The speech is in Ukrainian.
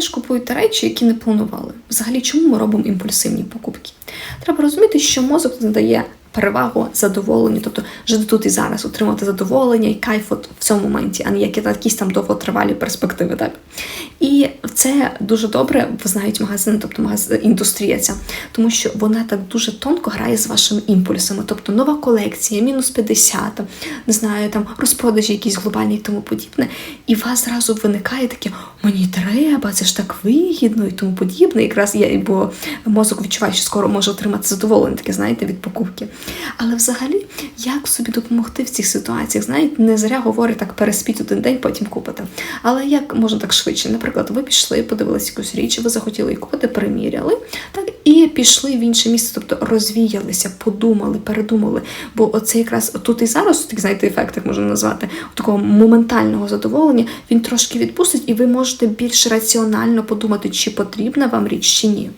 теж купуєте речі, які не планували. Взагалі, чому ми робимо імпульсивні покупки? Треба розуміти, що мозок надає перевагу задоволенню, тобто жити тут і зараз, отримати задоволення і кайф от в цьому моменті, а не які- якісь там довготривалі перспективи. Так? І це дуже добре знають магазини, тобто магазин, індустрія ця, тому що вона так дуже тонко грає з вашими імпульсами. Тобто нова колекція, мінус 50, не знаю, там розпродажі якісь глобальні і тому подібне. І у вас зразу виникає таке: мені треба, це ж так вигідно і тому подібне. Якраз я, бо мозок відчуває, що скоро може отримати задоволення, таке, знаєте, від покупки. Але взагалі, як собі допомогти в цих ситуаціях? Знаєте, не зря говорять так, переспіть один день, потім купите. Але як можна так швидше? Наприклад, ви пішли, подивилися якусь річ, ви захотіли її купити, приміряли, так і пішли в інше місце, тобто розвіялися, подумали, передумали. Бо оце якраз тут і зараз, так знаєте, ефект, як можна назвати, такого моментального задоволення, він трошки відпустить, і ви можете більш раціонально подумати, чи потрібна вам річ, чи ні.